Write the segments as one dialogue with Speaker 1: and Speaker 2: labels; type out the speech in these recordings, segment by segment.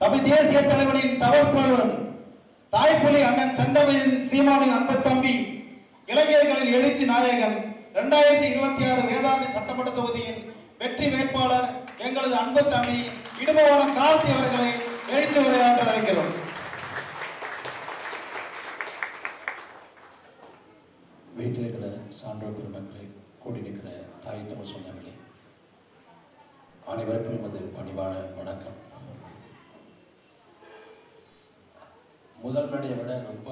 Speaker 1: தமிழ் தேசிய தலைவரின் தவறுப்பாளரும் தாய்ப்புலி அண்ணன் செந்தமிழின் சீமானின் அன்பு தம்பி இளைஞர்களின் எழுச்சி நாயகன் இரண்டாயிரத்தி இருபத்தி ஆறு வேதாந்தி சட்டமன்ற தொகுதியின் வெற்றி வேட்பாளர் எங்களது அன்பு தம்பி இடுபவனம் கார்த்தி அவர்களை எழுச்சி உரையாற்ற அழைக்கிறோம்.
Speaker 2: வீட்டில் இருக்கிற சான்றோர் பெருமக்களே கூடி நிற்கிற தாய் தமிழ் சொந்தங்களே அனைவருக்கும் எமது பணிவான வணக்கம். முதல் மேடையை விட ரொம்ப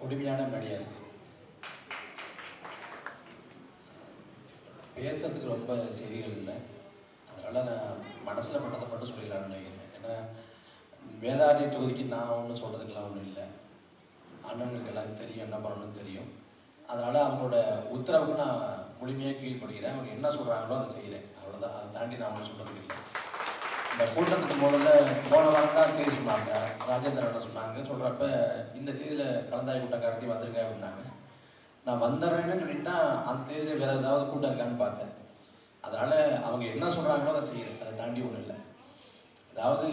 Speaker 2: கொடுமையான மேடையாக இருக்கு. பேசுறதுக்கு ரொம்ப செய்திகள் இல்லை. அதனால் நான் மனசில் மட்டத்தை மட்டும் சொல்லிக்கலாம்னு நினைக்கிறேன். ஏன்னா வேதாரணி தொகுதிக்கு நான் ஒன்றும் சொல்கிறதுக்கெல்லாம் ஒன்றும் இல்லை. அண்ணனுக்கு எல்லாருக்கும் தெரியும் என்ன பண்ணணும்னு தெரியும். அதனால் அவங்களோட உத்தரவுக்கு நான் முழுமையாக கீழ்படுகிறேன். அவங்க என்ன சொல்கிறாங்களோ அதை செய்கிறேன். அவ்வளோதான் அதை தாண்டி நான் ஒன்றும் சொல்கிறதுக்கு இல்லை. இந்த கூட்டத்துக்கு முதல்ல போன வாரம் தான் தேதி சொன்னாங்க ராஜேந்திரன் சொன்னாங்க சொல்கிறப்ப இந்த தேதியில் கலந்தாய் கூட்டம் கடத்தி வந்துருங்க அப்படின்னாங்க. நான் வந்துடுறேன்னு சொல்லிட்டு தான் அந்த தேதியில் வேறு ஏதாவது கூட்டம் இருக்கான்னு பார்த்தேன். அதனால் அவங்க என்ன சொல்கிறாங்களோ அதை செய்கிறேன் அதை தாண்டி ஒன்றும் இல்லை. அதாவது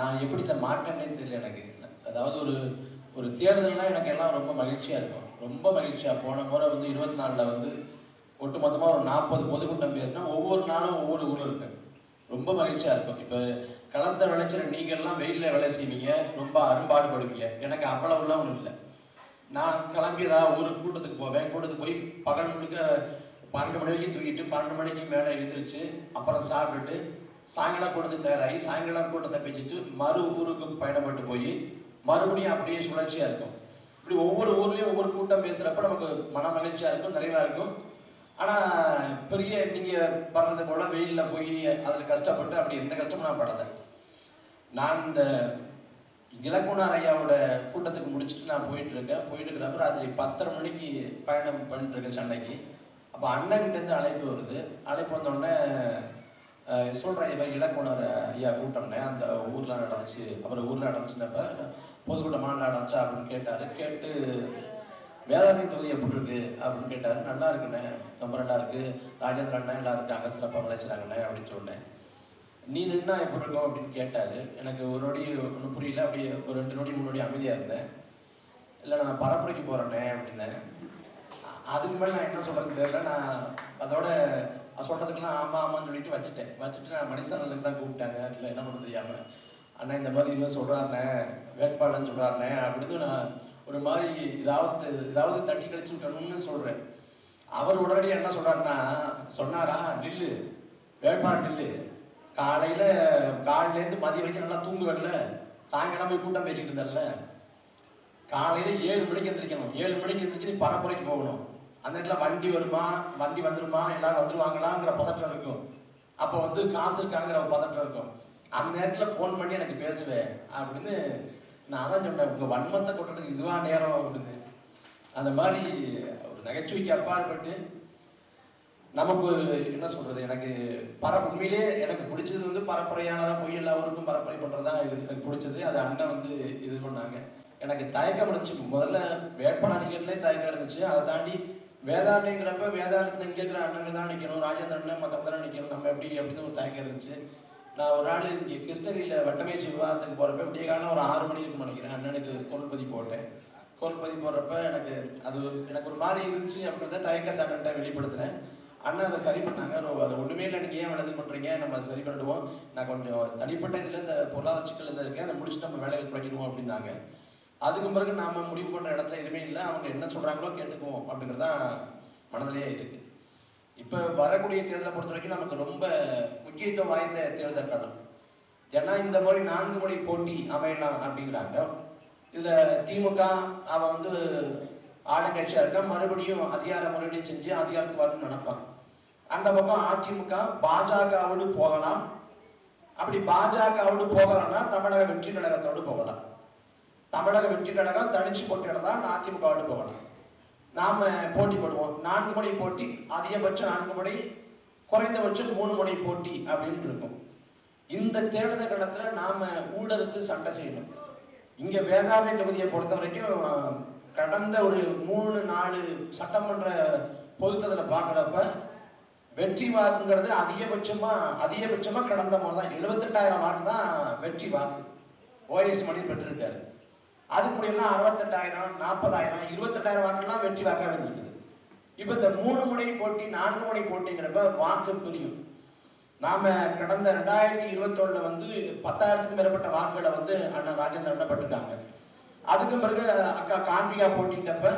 Speaker 2: நான் எப்படி இதை மாட்டேன்னே தெரியல எனக்கு. அதாவது ஒரு ஒரு தேர்தல்னால் எனக்கு எல்லாம் ரொம்ப மகிழ்ச்சியாக இருக்கும். ரொம்ப மகிழ்ச்சியாக போன முறை வந்து இருபத்தி நாலில் வந்து ஒட்டுமொத்தமாக ஒரு நாற்பது பொதுக்கூட்டம் பேசினா ஒவ்வொரு நாளும் ஒவ்வொரு ஊரில் இருக்கேன் ரொம்ப மகிழ்ச்சியாக இருக்கும். இப்போ களத்தை விளைச்சல நீங்கள்லாம் வெயிலில் வேலை செய்வீங்க. ரொம்ப அரும்பாடுபடுவீங்க. எனக்கு அவ்வளவுலாம் ஒன்றும் இல்லை. நான் கிளம்பி ஒரு கூட்டத்துக்கு போவேன். கூட்டத்துக்கு போய் பகல் முழுக்க பன்னெண்டு மணி வரைக்கும் தூக்கிட்டு பன்னெண்டு மணிக்கு மேலே எழுந்திரிச்சு அப்புறம் சாப்பிட்டுட்டு சாயங்காலம் கூட்டத்துக்கு தயாராகி சாயங்காலம் கூட்டத்தை பேசிட்டு மறு ஊருக்கு பயணப்பட்டு போய் மறுபடியும் அப்படியே சுழற்சியாக இருக்கும். இப்படி ஒவ்வொரு ஊர்லேயும் ஒவ்வொரு கூட்டம் பேசுகிறப்ப நமக்கு மன மகிழ்ச்சியாக இருக்கும் நிறைவாக இருக்கும். ஆனால் பெரிய நீங்கள் படுறது போல வெயிலில் போய் அதில் கஷ்டப்பட்டு அப்படி எந்த கஷ்டமும் நான் படலை. நான் இந்த இலக்குனார் ஐயாவோட கூட்டத்துக்கு முடிச்சுட்டு நான் போயிட்டு இருக்கேன். போயிட்டு இருக்கிறப்ப ராத்திரி பத்தரை மணிக்கு பயணம் பண்ணிட்டு இருக்கேன் சென்னைக்கு. அப்போ அண்ணன்கிட்டேருந்து அழைப்பு வருது. அழைப்பு வந்தோடனே சொல்கிறேன் இவன் இலக்குனர் ஐயா கூட்டம்னே அந்த ஊரில் நடந்துச்சு. அப்புறம் ஊரில் நடந்துச்சுனப்ப பொதுக்கூட்ட மாநாடு நடந்துச்சா அப்படின்னு கேட்டார். கேட்டு வேதாந்தி தொகுதி எப்படி இருக்கு அப்படின்னு கேட்டார். நல்லா இருக்குண்ணே. ரொம்ப நல்லா இருக்கு. ராஜேந்திர அண்ணா நல்லா இருக்காங்க. சிறப்பாக விளைச்சிட்டாங்கண்ணே அப்படின்னு சொன்னேன். நீ நின்னா எப்படி இருக்கும் அப்படின்னு கேட்டாரு. எனக்கு ஒரு நொடி ஒன்றும் புரியல. அப்படியே ஒரு ரெண்டு நொடி மூணு நொடி அமைதியாக இருந்தேன். இல்லை நான் பரப்புரைக்கு போகிறேண்ணே அப்படின்னேன். அதுக்கு மேலே நான் என்ன சொல்றது தெரியல. நான் அதோட அது சொல்றதுக்கெல்லாம் ஆமா ஆமான்னு சொல்லிட்டு வச்சுட்டேன். வச்சுட்டு நான் மணிசனலுக்கு தான் கூப்பிட்டாங்க. இல்லை என்ன பண்ண தெரியாம. அண்ணா இந்த மாதிரி இன்னும் சொல்றாருண்ணே. வேட்பாளர்னு சொல்றாருண்ணே. அப்படின்னு நான் ஒரு மாதிரி ஏதாவது ஏதாவது தட்டி கழிச்சு விட்டணும்னு சொல்றேன். அவர் உடனடி என்ன சொல்றாருன்னா சொன்னாரா நில்லு வேட்பாளர் நில்லு. காலையில காலையிலேருந்து மதிய மதியம் வரைக்கும் நல்லா தூங்குவேன்ல. சாயங்காலம் போய் கூட்டம் பேசிக்கிட்டு இருந்தேன்ல. காலையில ஏழு மணிக்கு எந்திரிக்கணும். ஏழு மணிக்கு எந்திரிச்சு நீ பரப்புரைக்கு போகணும். அந்த இடத்துல வண்டி வருமா வண்டி வந்துருமா எல்லாரும் வந்துருவாங்களாங்கிற பதட்டம் இருக்கும். அப்போ வந்து காசு இருக்காங்கிற ஒரு பதட்டம் இருக்கும். அந்த நேரத்தில் ஃபோன் பண்ணி எனக்கு பேசுவேன் அப்படின்னு நான் அதான் சொன்னேன் உங்க வன்மத்தை கொட்டுறதுக்கு இதுவா நேரம் அப்படின்னு அந்த மாதிரி ஒரு நகைச்சுவைக்கு அப்பாற்பட்டு நமக்கு என்ன சொல்றது எனக்கு பர உண்மையிலே எனக்கு பிடிச்சது வந்து பரப்புரையானதாக பொய் எல்லாருக்கும் பரப்புரை பண்றதுதான் இது. எனக்கு பிடிச்சது. அது அண்ணன் வந்து இது பண்ணாங்க. எனக்கு தயக்கம் அடிச்சு முதல்ல வேட்பாளர் தயக்கம் இருந்துச்சு. அதை தாண்டி வேதாண்டிங்கிறப்ப வேதாந்தம் கேட்குற இருக்கிற தான் நிற்கணும் ராஜேந்திரன் மத்தவங்க தான் நிற்கணும் நம்ம எப்படி அப்படின்னு ஒரு தயக்கம் இருந்துச்சு. நான் ஒரு நாள் இங்கே கிருஷ்ணகிரியில் வட்டமேசி விவாதத்துக்கு போகிறப்ப விடிய காலம் ஒரு ஆறு மணி இருக்கும் நினைக்கிறேன். அண்ணனுக்கு கோல்பதி போட்டேன். கோல்பதி போடுறப்ப எனக்கு அது எனக்கு ஒரு மாதிரி இருந்துச்சு அப்படின்றத தயக்கத்தை அண்ணன்ட்ட வெளிப்படுத்தினேன். அண்ணன் அதை சரி பண்ணாங்க. ரொ- அது ஒன்றுமே இல்லை. எனக்கு ஏன் வேலை பண்ணுறீங்க நம்ம அதை சரி பண்ணிடுவோம். நான் கொஞ்சம் தனிப்பட்ட இதில் இந்த பொருளாதார சிக்கல் இதில் இருக்கேன் அதை முடிச்சு நம்ம வேலைகள் தொடங்கிடுவோம் அப்படின்னாங்க. அதுக்கு பிறகு நாம் முடிவு பண்ண இடத்துல எதுவுமே இல்லை. அவங்க என்ன சொல்கிறாங்களோ கேட்டுக்குவோம் அப்படிங்கிறது தான் மனதிலேயே இருக்குது இப்போ வரக்கூடிய தேர்தலை பொறுத்த வரைக்கும் நமக்கு ரொம்ப முக்கியத்துவம் வாய்ந்த தேர்தல் காலம் ஏன்னா இந்த மாதிரி நான்கு முறை போட்டி அமையலாம் அப்படிங்கிறாங்க. இதில் திமுக அவன் வந்து ஆளுங்கட்சியாக இருக்கான் மறுபடியும் அதிகார முறையீடு செஞ்சு அதிகாரத்துக்கு வரணும்னு நினைப்பான் அந்த பக்கம் அதிமுக பாஜகவோடு போகலாம். அப்படி பாஜகவோடு போகலாம்னா தமிழக வெற்றி கழகத்தோடு போகலாம். தமிழக வெற்றி கழகம் தனிச்சு போட்டியிடலாம் அதிமுகவோடு போகலாம். நாம போட்டி போடுவோம். நான்கு முறை போட்டி அதிகபட்சம் நான்கு முனை குறைந்தபட்சம் மூணு முறை போட்டி அப்படின்னு இருக்கும். இந்த தேர்தல் காலத்துல நாம ஊழலுக்கு சண்டை செய்யணும். இங்க வேதாரணை தொகுதியை பொறுத்த வரைக்கும் கடந்த ஒரு மூணு நாலு சட்டமன்ற பொதுத்ததில் பார்க்குறப்ப வெற்றி வாக்குங்கிறது அதிகபட்சமா அதிகபட்சமா கடந்த முறை தான். எழுபத்தெட்டாயிரம் வாக்கு தான் வெற்றி வாக்கு. ஓஎஸ் மணி பெற்றிருக்காரு. அதுக்கு முன்னாடிலாம் அறுபத்தெட்டாயிரம் நாற்பதாயிரம் இருபத்தெட்டாயிரம் வாக்குலாம் வெற்றி வாக்காக இருந்திருக்குது. இப்போ இந்த மூணு முனை போட்டி நான்கு முனை போட்டிங்கிறப்ப வாக்கு பிரியும். நாம கடந்த ரெண்டாயிரத்தி இருபத்தொன்னுல வந்து பத்தாயிரத்துக்கும் மேற்பட்ட வாக்குகளை வந்து அண்ணன் ராஜேந்திரன் எண்ணப்பட்டிருக்காங்க அதுக்கு பிறகு அக்கா காந்தியா போட்டிட்டப்ப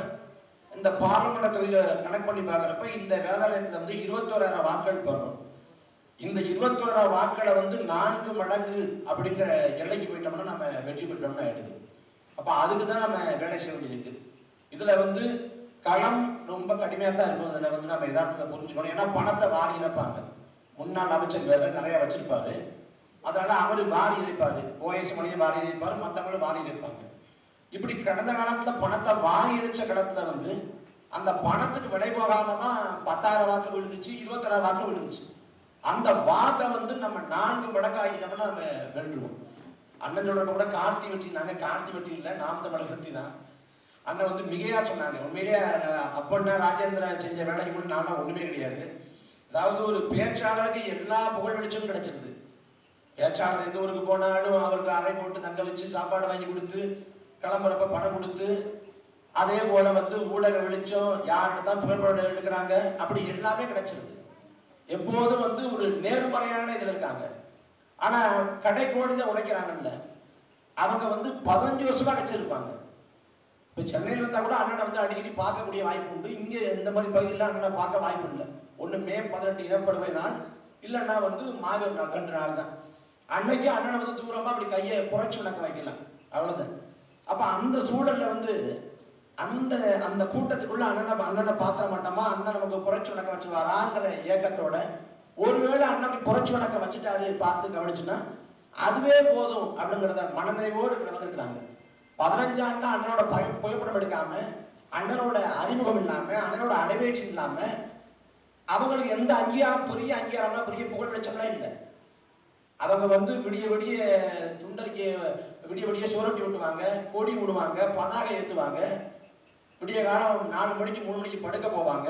Speaker 2: இந்த பார்லிமெண்ட் தொகுதியில கனெக்ட் பண்ணி பார்க்குறப்ப இந்த வேதாலயத்தில் வந்து இருபத்தோராயிரம் வாக்குகள் பெறணும். இந்த இருபத்தோராயிரம் வாக்களை வந்து நான்கு மடங்கு அப்படிங்கிற எல்லைக்கு போயிட்டோம்னா நம்ம வெற்றி பெற்றோம்னா எடுக்குது அப்ப அதுக்கு தான் நம்ம வேலை செய்ய வேண்டியிருக்கு இதுல வந்து களம் ரொம்ப கடுமையா தான் இருக்கும். அதில் வந்து நம்ம யதார்த்தத்தை புரிஞ்சுக்கணும் ஏன்னா பணத்தை வாரி இறைப்பாங்க முன்னாள் அமைச்சர் வேற நிறைய வச்சிருப்பாரு. அதனால அவரு வாரி இறைப்பாரு ஓஎஸ் மணியும் வாரி இறைப்பாரு மத்தவங்களும் வாரி இறைப்பாங்க இப்படி கடந்த காலத்துல பணத்தை வாரி இறைச்ச காலத்துல வந்து அந்த பணத்துக்கு விலை போகாம தான் பத்தாயிரம் வாக்கு விழுந்துச்சு இருபத்தாயிரம் வாக்கு விழுந்துச்சு. அந்த வாக்கை வந்து நம்ம நான்கு மடங்காகிட்டோம்னா நம்ம வென்றுவோம் அண்ணன் சொல்றப்ப கூட கார்த்தி வெட்டினாங்க கார்த்தி வெட்டி இல்லை நாம் தமிழர் வெற்றி தான் அண்ணன் வந்து மிகையா சொன்னாங்க உண்மையிலேயே அப்பண்ணா ராஜேந்திர செஞ்ச வேலைக்கு கூட நாம ஒண்ணுமே கிடையாது. அதாவது ஒரு பேச்சாளருக்கு எல்லா புகழ் வெளிச்சமும் கிடைச்சிருது. பேச்சாளர் எந்த ஊருக்கு போனாலும் அவருக்கு அறை போட்டு தங்க வச்சு சாப்பாடு வாங்கி கொடுத்து கிளம்புறப்ப பணம் கொடுத்து அதே போல வந்து ஊடக வெளிச்சம் யார்கிட்ட தான் புகைப்படம் எடுக்கிறாங்க அப்படி எல்லாமே கிடைச்சிருது. எப்போதும் வந்து ஒரு நேர்மறையான இதில் இருக்காங்க. ஆனா கடை கோடிதான் உழைக்கிறாங்கல்ல அவங்க வந்து பதினஞ்சு வருஷமா கிடைச்சிருப்பாங்க இப்ப சென்னையில் இருந்தா கூட அண்ணனை வந்து அடிக்கடி பார்க்கக்கூடிய வாய்ப்பு உண்டு. இங்க இந்த மாதிரி பகுதியில் அண்ணனை பார்க்க வாய்ப்பு இல்லை. ஒண்ணு மே பதினெட்டு இனப்படுவை நாள் இல்லைன்னா வந்து மாவீர் நாள் ரெண்டு நாள் தான். அன்னைக்கு அண்ணனை வந்து தூரமா அப்படி கையை புரட்சி உணக்க வைக்கலாம் அவ்வளவுதான். அப்ப அந்த சூழல்ல வந்து அந்த அந்த கூட்டத்துக்குள்ள அண்ணனை அண்ணனை பாத்திர மாட்டோமா? அண்ணன் நமக்கு புரட்சி உணக்க வச்சு வராங்கிற ஏக்கத்தோட ஒருவேளை அண்ணன் புரட்சி உணக்க வச்சுட்டாரு பார்த்து கவனிச்சுன்னா அதுவே போதும் அப்படிங்கிறத மனநிறைவோடு வந்திருக்கிறாங்க பதினஞ்சு அண்ணனோட புகைப்படம் எடுக்காம அண்ணனோட அறிமுகம் இல்லாம அண்ணனோட அடைவேச்சு இல்லாம அவங்களுக்கு எந்த அங்கீகாரம் பெரிய அங்கீகாரம்னா பெரிய புகழ் வெளிச்சம்லாம் இல்லை. அவங்க வந்து விடிய விடிய துண்டறிக்க விடிய விடிய சுவரொட்டி விட்டுவாங்க கொடி விடுவாங்க பதாகை ஏற்றுவாங்க விடிய காலம் நாலு மணிக்கு மூணு மணிக்கு படுக்க போவாங்க.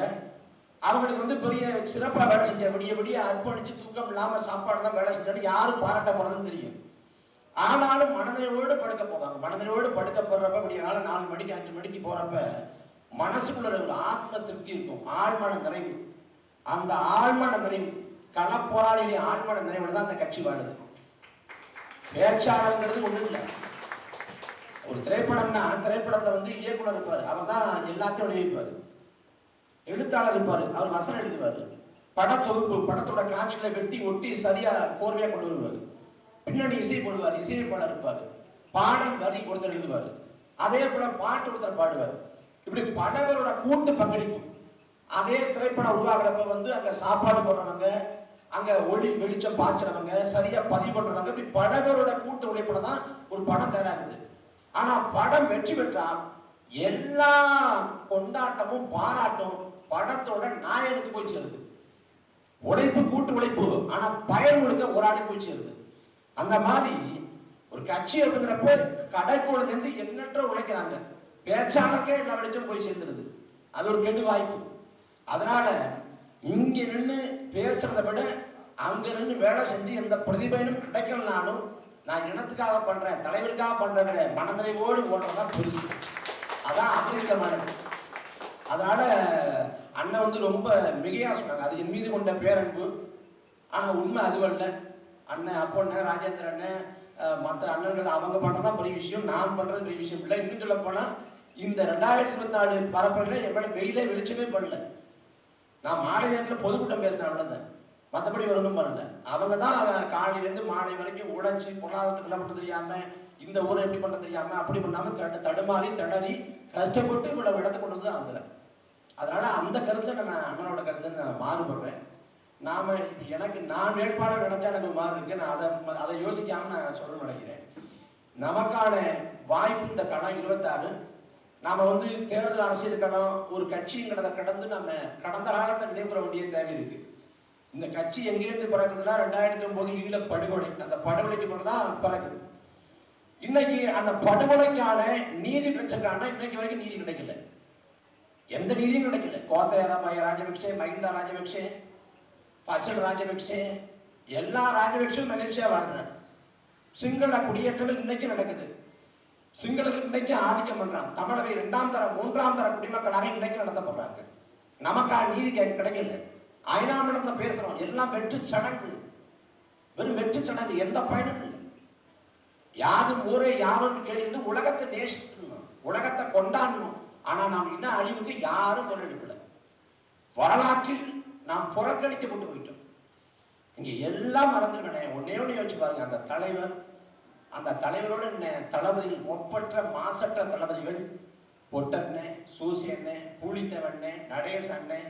Speaker 2: அவங்களுக்கு வந்து பெரிய சிறப்பா வேலை செஞ்ச விடிய விடிய அர்ப்பணிச்சு தூக்கம் இல்லாம சாப்பாடு தான் வேலை செஞ்சாலும் யாரும் பாராட்ட போகிறதுன்னு தெரியும். ஆனாலும் மனநிலையோடு படுக்க போவாங்க. மனநிலையோடு படுக்க போடுறப்ப விடிய காலம் நாலு மணிக்கு அஞ்சு மணிக்கு போறப்ப மனசுக்குள்ள ஒரு ஆத்ம திருப்தி இருக்கும். ஆழ்மான நிறைவு. அந்த ஆழ்மான நிறைவு களப்போராளிகளின் ஆழ்மான நிறைவுல தான் அந்த கட்சி வாழுது. பேச்சாளர்ங்கிறது ஒண்ணும் இல்லை. ஒரு திரைப்படம்னா திரைப்படத்தை வந்து இயக்குனர் இருப்பார். அவர் தான் எல்லாத்தையும் எழுதியிருப்பாரு. எழுத்தாளர் இருப்பாரு. அவர் வசனம் எழுதுவாரு. படத்தொகுப்பு படத்தோட காட்சிகளை வெட்டி ஒட்டி சரியா கோர்வையா கொண்டு வருவார். பின்னணி இசை போடுவார். இசையமைப்பாளர் இருப்பார். பாடல் வரி ஒருத்தர் எழுதுவார். அதே போல பாட்டு ஒருத்தர் பாடுவார். இப்படி பலவரோட கூட்டு பங்களிப்பு. அதே திரைப்படம் உருவாகிறப்ப வந்து அங்க சாப்பாடு போடுறவங்க அங்க ஒளி வெளிச்சம் பாய்ச்சறவங்க சரியா பதிவு பண்றவங்க இப்படி பலவரோட கூட்டு உழைப்புல தான் ஒரு படம் தயாராகுது. ஆனா படம் வெற்றி பெற்றா எல்லா கொண்டாட்டமும் பாராட்டும் படத்தோட நாயனுக்கு போய் சேருது உழைப்பு கூட்டு உழைப்பு ஆனா பயன் கொடுக்க ஒரு ஆளுக்கு போய் சேருது அந்த மாதிரி ஒரு கட்சி அப்படிங்கிறப்ப கடைக்கோடுல இருந்து எண்ணற்ற உழைக்கிறாங்க. பேச்சாளருக்கே எல்லா வெளிச்சம் போய் சேர்ந்துருது. அது ஒரு கெடு வாய்ப்பு. அதனால இங்க நின்று பேசுறதை விட அங்க நின்று வேலை செஞ்சு எந்த பிரதிபலனும் கிடைக்கலனாலும் நான் இனத்துக்காக பண்றேன் தலைவருக்காக பண்றேன் மனநிறைவோடு ஓடுறதுதான் பெருசு. அதான் அமெரிக்கமானது அதனால அண்ணன் வந்து ரொம்ப மிகையா சொன்னாங்க. அது என் மீது கொண்ட பேரன்பு. ஆனா உண்மை அதுவல்ல அண்ணன் அப்போ அண்ணன் ராஜேந்திர அண்ணன் மற்ற அண்ணன்கள் அவங்க பண்றதுதான் பெரிய விஷயம். நான் பண்றது பெரிய விஷயம் இல்லை. இன்னும் சொல்ல போனா இந்த ரெண்டாயிரத்தி இருபத்தி நாலு பரப்புரையில என் வெயிலே வெளிச்சமே பண்ணல. நான் மாலை நேரத்தில் பொதுக்கூட்டம் பேசினேன் அவ்வளோதான் மற்றபடி ஒன்றும் பண்ணல. அவங்க தான் காலையிலேருந்து மாலை வரைக்கும் உழைச்சி பொருளாதாரத்துக்கு என்ன பண்ண தெரியாம இந்த ஊரை எப்படி பண்ண தெரியாம அப்படி பண்ணாம தடு தடுமாறி திணறி கஷ்டப்பட்டு இவ்வளவு இடத்த கொண்டு வந்து அவங்க தான் அதனால அந்த கருத்தை நான் அண்ணனோட கருத்து நான் மாறுபடுறேன். நாம எனக்கு நான் வேட்பாளர் நினைச்சா எனக்கு மாறு இருக்கு. நான் அதை அதை யோசிக்காம நான் சொல்ல நினைக்கிறேன். நமக்கான வாய்ப்பு இந்த கணம் இருபத்தாறு. நாம வந்து தேர்தல் அரசியல் கணம் ஒரு கட்சிங்கிறத கடந்து நம்ம கடந்த காலத்தை நினைவுற வேண்டிய தேவை இருக்கு. இந்த கட்சி எங்கிருந்து பிறக்குதுன்னா ரெண்டாயிரத்தி ஒன்பது ஈழ படுகொலை. அந்த படுகொலைக்கு பிறகு தான் பிறக்குது. இன்னைக்கு அந்த படுகொலைக்கான நீதி பிரச்சனைக்கான இன்னைக்கு வரைக்கும் நீதி கிடைக்கல. எந்த நீதியும் கிடைக்கல. கோத்தய ராஜபக்ஷே மகிந்தா ராஜபக்ஷே பசல் ராஜபக்ஷே எல்லா ராஜபக்சும் மகிழ்ச்சியா வாழ்றாங்க. சிங்கள குடியேற்றங்கள் இன்னைக்கு நடக்குது. சிங்களர்கள் இன்னைக்கு ஆதிக்கம் பண்றாங்க. தமிழரை இரண்டாம் தர மூன்றாம் தர குடிமக்களாக இன்னைக்கு நடத்தப்படுறாங்க நமக்கா நீதி கிடைக்கல. ஐநா மண்டலத்துல பேசுறோம். எல்லாம் வெற்று சடங்கு. வெறும் வெற்று சடங்கு. எந்த பயனும் இல்லை. யாரும் ஊரே யாரும் கேள்வி உலகத்தை நேசிக்கணும். உலகத்தை கொண்டாடணும். ஆனா நாம் இன்னும் அழிவுக்கு யாரும் குரல் வரலாற்றில் நாம் புறக்கணிக்கப்பட்டு போயிட்டோம். இங்க எல்லாம் மறந்துருக்கேன் ஒன்னே ஒண்ணே வச்சு பாருங்க. அந்த தலைவர் அந்த தலைவரோட தளபதிகள் ஒப்பற்ற மாசற்ற தளபதிகள் பொட்டண்ணே சூசியண்ணே பூலித்தவண்ணே அண்ணன்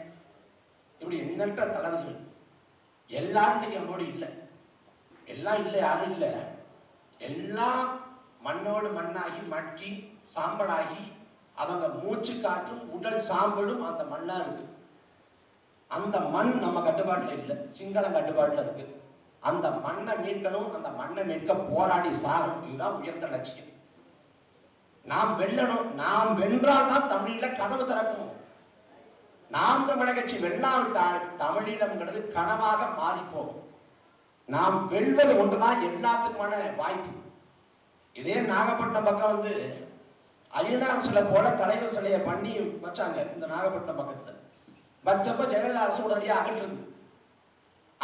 Speaker 2: இப்படி எண்ணற்ற தளபதிகள். எல்லாரும் இன்னைக்கு நம்மோடு இல்லை. எல்லாம் இல்லை யாரும் இல்லை. எல்லாம் மண்ணோடு மண்ணாகி மக்கி சாம்பலாகி அவங்க மூச்சு காற்றும் உடல் சாம்பலும் அந்த மண்ணா இருக்கு. அந்த மண் நம்ம கட்டுப்பாட்டில் இல்லை. சிங்களம் கட்டுப்பாட்டில் இருக்கு. அந்த மண்ணை மீட்கணும் அந்த மண்ணை மீட்க போராடி சாகணும். இதுதான் உயர்ந்த லட்சியம். நாம் வெல்லணும். நாம் வென்றால் தான் தமிழில கதவு திறக்கணும் நாம் தமிழக கட்சி வெல்லாவிட்டால் தமிழீழம்ங்கிறது கனவாக மாறிப்போகும் நாம் வெல்வது ஒன்றுதான் எல்லாத்துக்குமான வாய்ப்பு. இதே நாகப்பட்டினம் பக்கம் வந்து அய்யனார் சிலை போல தலைவர் சிலையை பண்ணி வச்சாங்க இந்த நாகப்பட்டினம் பக்கத்துல. வச்சப்ப ஜெயலலிதா அரசு உடனடியாக அகற்றுது.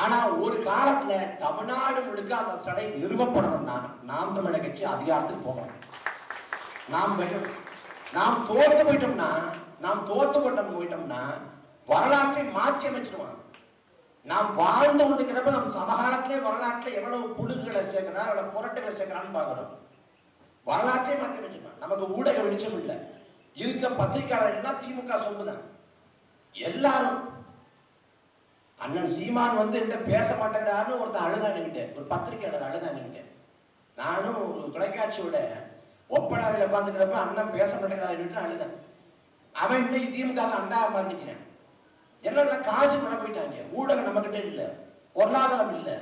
Speaker 2: ஆனா ஒரு காலத்துல தமிழ்நாடு முழுக்க அந்த சடை நிறுவப்படணும்னா நாம் தமிழக கட்சி அதிகாரத்துக்கு போகணும் நாம் வெல்லணும். நாம் தோத்து போயிட்டோம்னா நாம் தோத்து போட்டோம் போயிட்டோம்னா வரலாற்றை மாற்றி அமைச்சிருவாங்க. நாம் வாழ்ந்து கொண்டிருக்கிறப்ப நம்ம சமகாலத்திலே வரலாற்றில் எவ்வளவு புழுகுகளை சேர்க்கிறான் எவ்வளவு புரட்டுகளை சேர்க்கிறான்னு பார்க்கிறோம். வரலாற்றே மாற்ற வச்சிருக்கான் நமக்கு ஊடக வெளிச்சம் இல்லை. இருக்க பத்திரிகையாளர் எல்லாம் திமுக சொம்புதான் எல்லாரும். அண்ணன் சீமான் வந்து என்கிட்ட பேச மாட்டேங்கிறாருன்னு ஒருத்தன் அழுதானுகிட்ட ஒரு பத்திரிகையாளர் அழுதானுகிட்ட நானும் ஒரு தொலைக்காட்சியோட ஒப்பனாரில் உட்காந்துக்கிறப்ப அண்ணன் பேச மாட்டேங்கிறாருன்னு அழுதேன் அவன் இன்னைக்கு திமுக அண்டா மாதிரி நிற்கிறேன் எல்லாம் காசு கொண்டு போயிட்டாங்க? ஊடகம் நம்மகிட்ட இல்லை. பொருளாதாரம் இல்லை.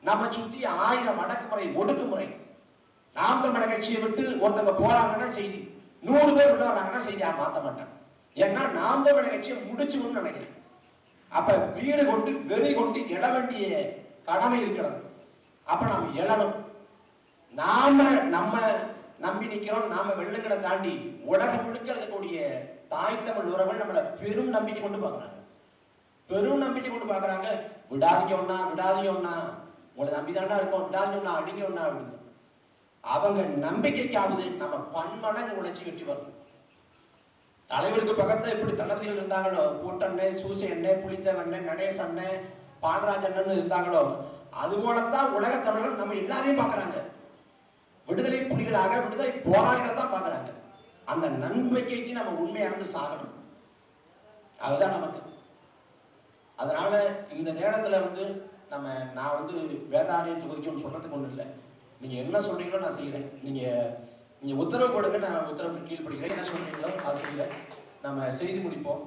Speaker 2: நம்ம சுத்தி ஆயிரம் அடக்குமுறை ஒடுக்குமுறை. நாம் தமிழக கட்சியை விட்டு ஒருத்தங்க போறாங்கன்னா செய்தி. நூறு பேர் உள்ள வராங்கன்னா செய்தியா மாத்த மாட்டேன். ஏன்னா நாம் தமிழக கட்சியை முடிச்சுக்கணும்னு நினைக்கிறேன். அப்ப வீடு கொண்டு வெறி கொண்டு எழ வேண்டிய கடமை இருக்கிறது. அப்ப நாம் எழணும். நாம நம்ம நம்பி நிக்கிறோம். நாம வெள்ளுங்களை தாண்டி உலகம் முழுக்க இருக்கக்கூடிய தாய் தமிழ் உறவுகள் நம்மளை பெரும் நம்பிக்கை கொண்டு பாக்குறாங்க பெரும் நம்பிக்கை கொண்டு பாக்குறாங்க விடாதீங்க ஒன்னா விடாதீங்க ஒன்னா உங்களை நம்பிதாண்டா இருக்கோம். விடாதீங்க ஒன்னா அடிங்க ஒண்ணா அப்படின்னு. அவங்க நம்பிக்கைக்காவது நம்ம பன்மடங்கு உழைச்சி வெற்றி வரணும் தலைவருக்கு பக்கத்துல எப்படி தளபதிகள் இருந்தாங்களோ கூட்டண்ணே சூசி அண்ணே புலித்தவண்ணே நடேச அண்ணன் பாண்டராஜ் அண்ணன் இருந்தாங்களோ அது போலத்தான் உலக தமிழர்கள் நம்ம எல்லாரையும் பாக்குறாங்க விடுதலை புலிகளாக விடுதலை போராளிகளை தான் பாக்குறாங்க அந்த நம்பிக்கைக்கு நம்ம உண்மையானது சாகணும். அதுதான் நமக்கு. அதனால இந்த நேரத்துல வந்து நம்ம நான் வந்து வேதாரண்ய தொகுதிக்கு சொல்றதுக்கு ஒண்ணும் இல்லை. நீங்க என்ன சொல்றீங்களோ நான் செய்யறேன் நீங்க நீங்க உத்தரவு கொடுங்க நான் உத்தரவு கீழ்படுகிறேன் என்ன சொல்றீங்களோ அதை செய்யறேன் நம்ம செய்து முடிப்போம்.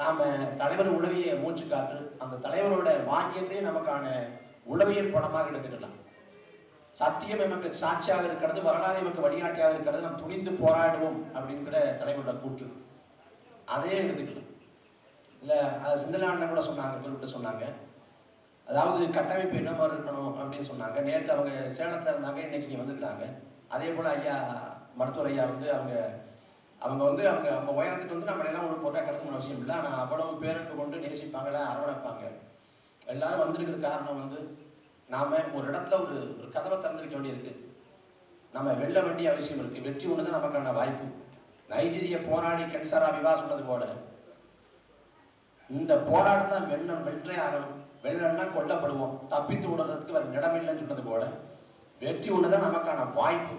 Speaker 2: நாம தலைவர் உளவிய மூச்சு காற்று அந்த தலைவரோட வாக்கியத்தை நமக்கான உளவியல் படமாக எடுத்துக்கலாம். சத்தியம் எமக்கு சாட்சியாக இருக்கிறது வரலாறு எமக்கு வழிகாட்டியாக இருக்கிறது நாம் துணிந்து போராடுவோம் அப்படிங்கிற தலைவரோட கூற்று. அதே எடுத்துக்கலாம். இல்ல அதை சிந்தலாண்ட கூட சொன்னாங்க குறிப்பிட்டு சொன்னாங்க. அதாவது கட்டமைப்பு என்ன மாதிரி இருக்கணும் அப்படின்னு சொன்னாங்க. நேற்று அவங்க சேலத்தில் இருந்தாங்க இன்னைக்கு இங்க வந்திருக்காங்க. அதே போல் ஐயா மருத்துவர் ஐயா வந்து அவங்க அவங்க வந்து அவங்க அவங்க உயரத்துக்கு வந்து நம்ம எல்லாம் ஒன்று போட்டால் கிடக்கணும் அவசியம் இல்லை. ஆனால் அவ்வளவு பேருக்கு கொண்டு நேசிப்பாங்கள அரவணைப்பாங்க. எல்லாரும் வந்திருக்கிற காரணம் வந்து நாம் ஒரு இடத்துல ஒரு ஒரு கதவை திறந்திருக்க வேண்டியிருக்கு. நம்ம வெல்ல வேண்டிய அவசியம் இருக்கு. வெற்றி ஒன்று தான் நமக்கான வாய்ப்பு. நைஜீரிய போராடி கென்சாரா விவா சொன்னது போல இந்த போராட்டம் வெல்ல வென்றே ஆகணும். வெளிநாடுனா கொல்லப்படுவோம். தப்பித்து விடுறதுக்கு வேற இடமில்லைன்னு சொன்னது போல வெற்றி ஒண்ணுதான் நமக்கான வாய்ப்பு.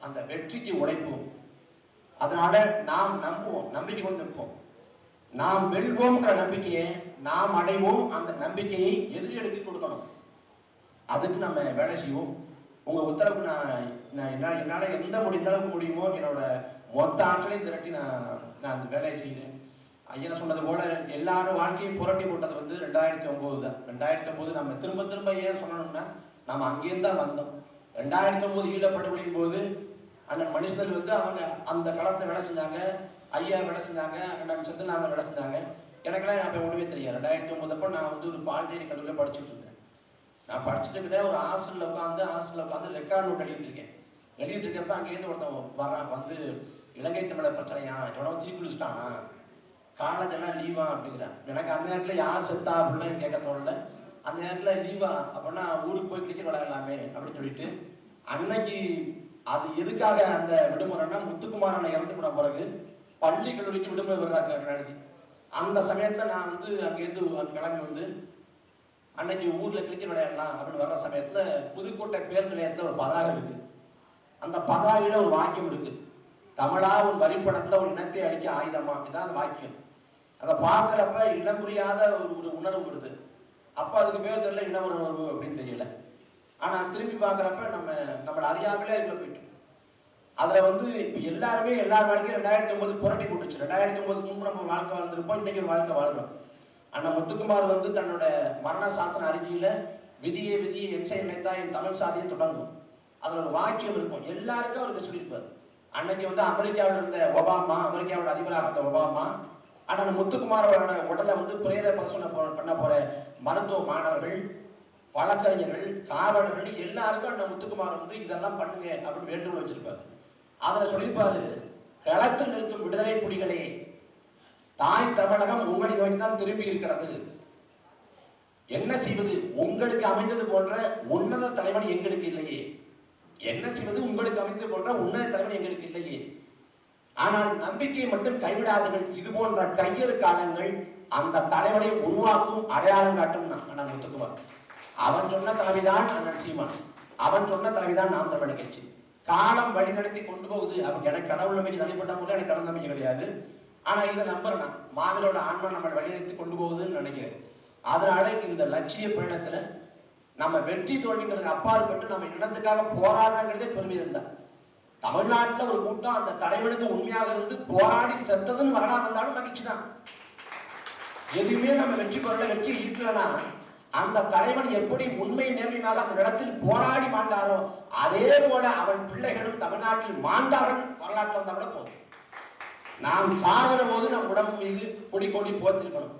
Speaker 2: அந்த வெற்றிக்கு உழைப்போம். அதனால நாம் நம்புவோம் நம்பிக்கை கொண்டு இருப்போம். நாம் வெல்வோம்ங்கிற நம்பிக்கையை நாம் அடைவோம் அந்த நம்பிக்கையை எதிரிகளுக்கு கொடுக்கணும். அதுக்கு நம்ம வேலை செய்வோம். உங்க உத்தரவு நான் நான் என்னால் என்னால் எந்த முடிந்த அளவுக்கு முடியுமோ என்னோட மொத்த ஆற்றலையும் திரட்டி நான் நான் அந்த வேலையை செய்கிறேன் ஐயன் சொன்னது போல எல்லாரும் வாழ்க்கையும் புரட்டி போட்டது வந்து ரெண்டாயிரத்தி ஒன்பது தான். ரெண்டாயிரத்தி ஒன்பது நம்ம திரும்ப திரும்ப ஏன் சொல்லணும்னா நம்ம அங்கேயும் தான் வந்தோம். ரெண்டாயிரத்தி ஒன்பது ஈழப்படுகொலையின் போது அண்ணன் மனுஷர்கள் வந்து அவங்க அந்த களத்தை வேலை செஞ்சாங்க ஐயா வேலை செஞ்சாங்க அண்ணன் செந்தில்நாதன் வேலை செஞ்சாங்க. எனக்கெல்லாம் அப்போ ஒன்றுமே தெரியாது. ரெண்டாயிரத்தி ஒன்பதப்போ நான் வந்து ஒரு பாண்டியன் கல்லூரியில் படிச்சுட்டு இருந்தேன். நான் படிச்சுட்டு இருக்கேன் ஒரு ஹாஸ்டலில் உட்காந்து ஹாஸ்டலில் உட்காந்து ரெக்கார்ட் நோட் எழுதிட்டு இருக்கேன். எழுதிட்டு இருக்கப்ப அங்கேருந்து ஒருத்தன் வர்றான் வந்து இலங்கை தமிழர் பிரச்சனையா? எவனோ தீக்குளிச்சிட்டானா? காலேஜெல்லாம் லீவா அப்படிங்கிறான் எனக்கு அந்த நேரத்தில் யார் செத்தா அப்படின்னு கேட்க தோணல. அந்த நேரத்தில் லீவா அப்படின்னா ஊருக்கு போய் கிரிக்கெட் விளையாடலாமே அப்படின்னு சொல்லிட்டு அன்னைக்கு அது எதுக்காக அந்த விடுமுறைன்னா முத்துக்குமாரனை இறந்து போன பிறகு பள்ளி கல்லூரிக்கு விடுமுறை வருவாங்க கருணாநிதி. அந்த சமயத்தில் நான் வந்து அங்கேருந்து கிளம்பி வந்து அன்னைக்கு ஊரில் கிரிக்கெட் விளையாடலாம் அப்படின்னு வர்ற சமயத்தில் புதுக்கோட்டை பேருந்து நிலையத்தில் ஒரு பதாகம் இருக்கு. அந்த பதாகையில ஒரு வாக்கியம் இருக்கு. தமிழா ஒரு வரிப்படத்தில் ஒரு இனத்தை அழிக்க ஆயுதமா? அப்படிதான் அந்த வாக்கியம். அதை பார்க்குறப்ப இனம் புரியாத ஒரு ஒரு உணர்வு வருது. அப்போ அதுக்கு பேர் தெரியல இன உணர்வு அப்படின்னு தெரியல. ஆனால் திரும்பி பார்க்குறப்ப நம்ம நம்மளை அறியாமலே அதுக்குள்ள போயிட்டோம் அதில் வந்து இப்போ எல்லாருமே எல்லார் வாழ்க்கையும் ரெண்டாயிரத்தி ஒன்பது புரட்டி போட்டுச்சு. ரெண்டாயிரத்தி ஒன்பதுக்கு முன்பு நம்ம வாழ்க்கை வாழ்ந்திருப்போம் இன்னைக்கு ஒரு வாழ்க்கை வாழ்றோம். அண்ணன் முத்துக்குமார் வந்து தன்னோட மரண சாசன அறிக்கையில் விதியே விதியை எச்சை நினைத்தா என் தமிழ் சாதியை தொடங்கும். அதில் ஒரு வாக்கியம் இருக்கும். எல்லாருக்கும் அவருக்கு சொல்லியிருப்பார். அன்னைக்கு வந்து அமெரிக்காவில் இருந்த ஒபாமா அமெரிக்காவோட அதிபராக இருந்த ஒபாமா ஆனா முத்துக்குமாரோட உடலை வந்து பிரேத பரிசோதனை பண்ண போற மருத்துவ மாணவர்கள் வழக்கறிஞர்கள் காவலர்கள் எல்லாருக்கும் அந்த முத்துக்குமார் வந்து இதெல்லாம் பண்ணுங்க அப்படின்னு வேண்டுகோள் வச்சிருப்பாரு. அதில் சொல்லியிருப்பாரு களத்தில் நிற்கும் விடுதலை புலிகளே தாய் தமிழகம் உங்களை நோக்கி தான் திரும்பி இருக்கிறது. என்ன செய்வது? உங்களுக்கு அமைந்தது போன்ற உன்னத தலைவன் எங்களுக்கு இல்லையே. என்ன செய்வது? உங்களுக்கு அமைந்தது போன்ற உன்னத தலைவன் எங்களுக்கு இல்லையே. ஆனால் நம்பிக்கையை மட்டும் கைவிடாதீர்கள். இது போன்ற கையறு காலங்கள் அந்த தலைவரை உருவாக்கும் அடையாளம் காட்டும் நான் ஒத்துக்குவார் அவன் சொன்ன தலைவிதான் அண்ணன் சீமான் அவன் சொன்ன தலைவிதான் நாம் தமிழ் கட்சி. காலம் வழிநடத்தி கொண்டு போகுது. அவன் எனக்கு கடவுள் நம்பிக்கை தனிப்பட்ட முறையில் எனக்கு கடவுள் நம்பிக்கை கிடையாது. ஆனா இதை நம்புறேன் நான். ஆன்மா நம்ம வழிநடத்தி கொண்டு போகுதுன்னு நினைக்கிறேன். அதனால இந்த லட்சிய பயணத்துல நம்ம வெற்றி தோல்விங்கிறதுக்கு அப்பாற்பட்டு நம்ம இடத்துக்காக போராடுறங்கிறதே பெருமை தான் தமிழ்நாட்டில் ஒரு கூட்டம் அந்த தலைவனுக்கு உண்மையாக இருந்து போராடி செத்ததுன்னு வரலாறு இருந்தாலும் மகிழ்ச்சி தான் எதுவுமே நம்ம வெற்றி பெறல வெற்றி இருக்கலனா அந்த தலைவன் எப்படி உண்மை நேர்மையினால் அந்த இடத்தில் போராடி மாண்டாரோ அதே போல அவன் பிள்ளைகளும் தமிழ்நாட்டில் மாண்டார்கள் வரலாற்று வந்தால் கூட போதும். நாம் சாகிற போது நம் உடம்பு மீது கொடி கொடி போத்திருக்கணும்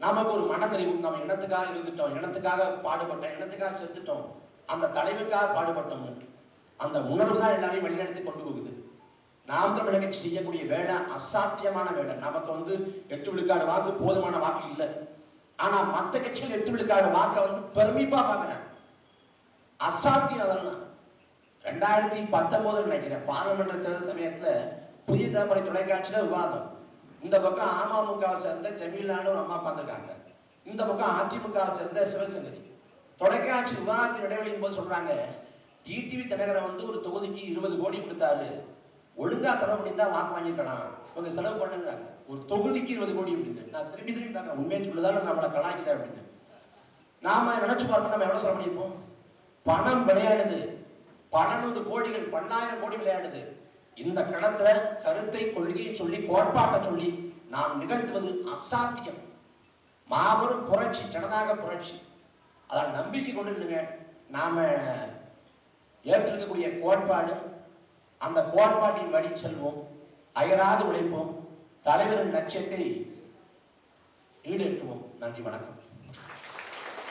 Speaker 2: நமக்கு ஒரு மனதறிவு நம்ம இனத்துக்காக இருந்துட்டோம் இனத்துக்காக பாடுபட்டோம் இனத்துக்காக செத்துட்டோம். அந்த தலைவுக்காக பாடுபட்டோம். அந்த உணர்வு தான் எல்லாரையும் வழிநடத்தி கொண்டு போகுது. நாம் தமிழக செய்யக்கூடிய வேலை அசாத்தியமான வேலை. நமக்கு வந்து எட்டு விழுக்காடு வாக்கு போதுமான வாக்கு இல்லை. ஆனா மத்த கட்சிகள் எட்டு விழுக்காடு வாக்கை வந்து பெருமிப்பா பார்க்கறாங்க. அசாத்தியம் அதெல்லாம். ரெண்டாயிரத்தி பத்தொன்பது நினைக்கிறேன். பார்லமெண்ட் தேர்தல் சமயத்துல புதிய தலைமுறை தொலைக்காட்சியில விவாதம். இந்த பக்கம் அமமுகவை சேர்ந்த தமிழ்நாடு ஒரு அம்மா பார்த்துருக்காங்க. இந்த பக்கம் அதிமுகவை சேர்ந்த சிவசங்கரி. தொலைக்காட்சி விவாதத்தின் இடைவெளியும் போது சொல்றாங்க டிடிவி தினகரன் வந்து ஒரு தொகுதிக்கு இருபது கோடி கொடுத்தாரு. ஒழுங்கா செலவு பண்ணியிருந்தா வாக்கு வாங்கிக்கலாம் கொஞ்சம் செலவு பண்ணுங்க. ஒரு தொகுதிக்கு இருபது கோடி அப்படின்னு. நான் திரும்பி திரும்பி பார்க்கறேன். உண்மையை சொல்லுதாலும் நம்மளை கலாய்க்குதா அப்படின்னு. நாம நினைச்சு பார்க்கணும் நம்ம எவ்வளவு செலவு பண்ணியிருப்போம்? பணம் விளையாடுது. பன்னெண்டு கோடிகள் பன்னாயிரம் கோடி விளையாடுது. இந்த களத்துல கருத்தை கொள்கையை சொல்லி கோட்பாட்டை சொல்லி நாம் நிகழ்த்துவது அசாத்தியம். மாபெரும் புரட்சி ஜனநாயக புரட்சி. அதான் நம்பிக்கை கொண்டு நாம ஏற்றிருக்கக்கூடிய கோட்பாடு அந்த கோட்பாட்டின் வழி செல்வோம் அயராது உழைப்போம் தலைவரின் லட்சியத்தை ஈடேற்றுவோம். நன்றி வணக்கம்.